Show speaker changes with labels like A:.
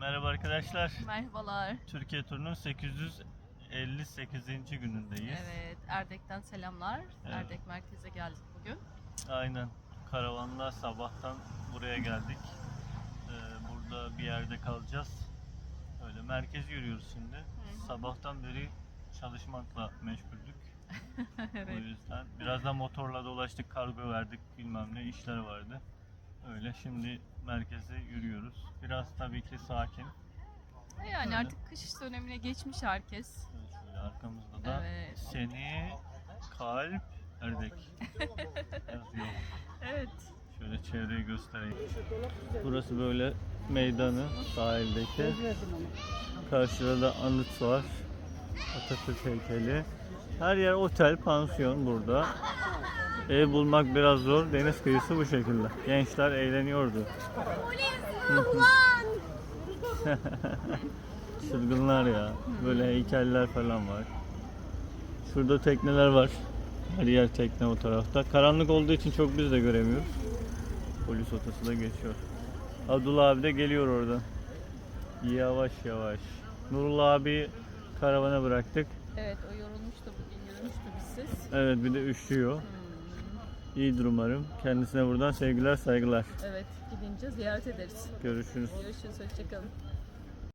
A: Merhaba arkadaşlar.
B: Merhabalar.
A: Türkiye turunun 858. günündeyiz.
B: Evet, Erdek'ten selamlar.
A: Evet.
B: Erdek merkeze geldik bugün.
A: Aynen. Karavanla sabahtan buraya geldik. Ee, burada bir yerde kalacağız. Öyle merkez yürüyoruz şimdi. Sabahtan beri çalışmakla meşguldük. O
B: evet.
A: yüzden biraz da motorla dolaştık, kargo verdik, bilmem ne işler vardı. Öyle şimdi merkeze yürüyoruz. Biraz tabii ki sakin.
B: Yani
A: Öyle.
B: artık kış dönemine geçmiş herkes.
A: Evet, Şöyle arkamızda da
B: Evet.
A: seni kalp Erdek yazıyor.
B: Evet.
A: Şöyle çevreyi göstereyim. Burası böyle meydanı sahildeki. Karşıda da anıt var. Atatürk heykeli. Her yer otel, pansiyon burada. Ev bulmak biraz zor. Deniz kıyısı bu şekilde. Gençler eğleniyordu. Çılgınlar ya. Böyle heykeller falan var. Şurada tekneler var. Her yer tekne o tarafta. Karanlık olduğu için çok biz de göremiyoruz. Polis otosu da geçiyor. Abdullah abi de geliyor oradan. Yavaş yavaş. Nurullah abi karavana bıraktık.
B: Evet, o yorulmuştu bugün, yürümüştü bizsiz.
A: Evet bir de üşüyor.
B: Hmm,
A: İyidir umarım. Kendisine buradan sevgiler saygılar.
B: Evet, gidince ziyaret ederiz.
A: Görüşürüz.
B: Görüşürüz, hoşçakalın.